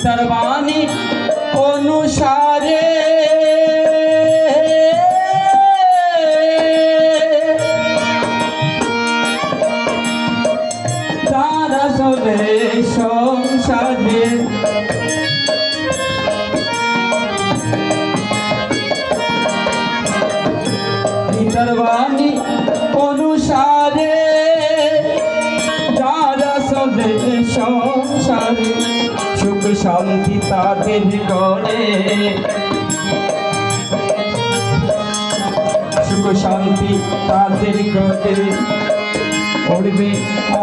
গীতার বাণী অনুসারে। শান্তি তাদের করে। সুখ শান্তি তাদের করে। পড়বে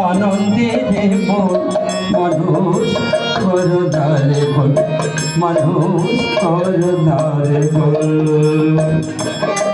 আনন্দে দেব মানুষ বল। মানুষ করদারে বল।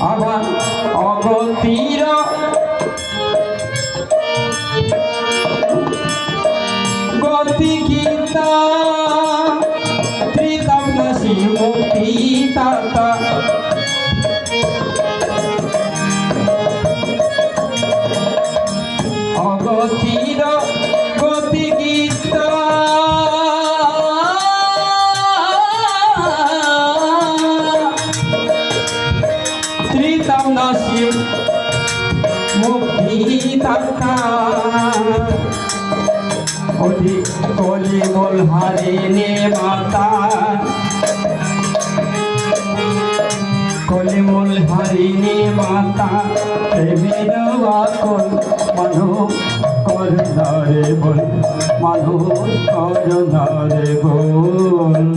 আবার অগতির গতি গীতা ত্রিতাপসী মুক্তি তাতা অগতির ত্রিতাম নসিম মুক্তি তাতা অধি কলি বল হারিনে মাতা কলি মূল হারিনে মাতা প্রেমের বাকল মানু কর ধরে বল মানু কর বল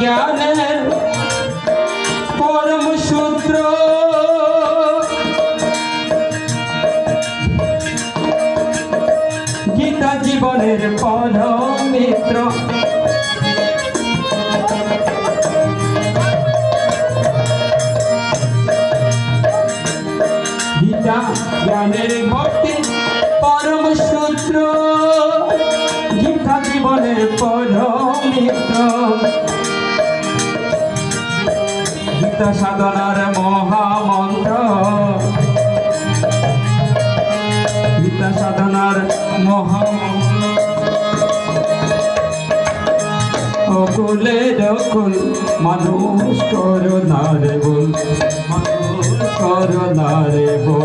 জ্ঞানের পরম সূত্র। গীতা জীবনের পরম মিত্র গীতা জ্ঞানের ভক্তি, পরম সূত্র। জীবনের পরম মিত্র গীতা সাধনার মহামন্ত্র। গীতা সাধনার মহামন্ত্র। অকুলে রকুল মানুষ করো নারে বল, মানুষ করো নারে বল।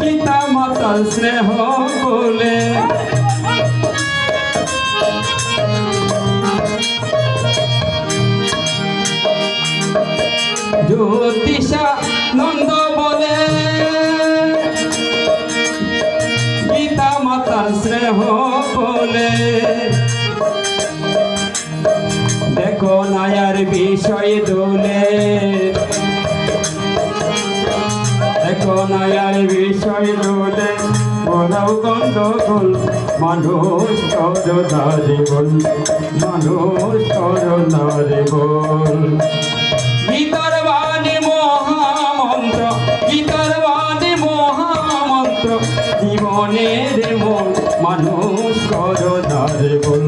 গীতা মাতার স্নেহ বলে। জ্যোতিষা নন্দ বলে। গীতা মাতার স্নেহ বলে। দেখো নায়ার বিষয় দোলে। নায়ার বিষয় দোলে বলাও গন্ডগোল। মানুষ করদারে বল, মানুষ করোনার বল। মন মানুষ করোনার বল,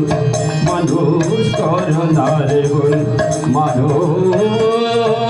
মানুষ মানুষ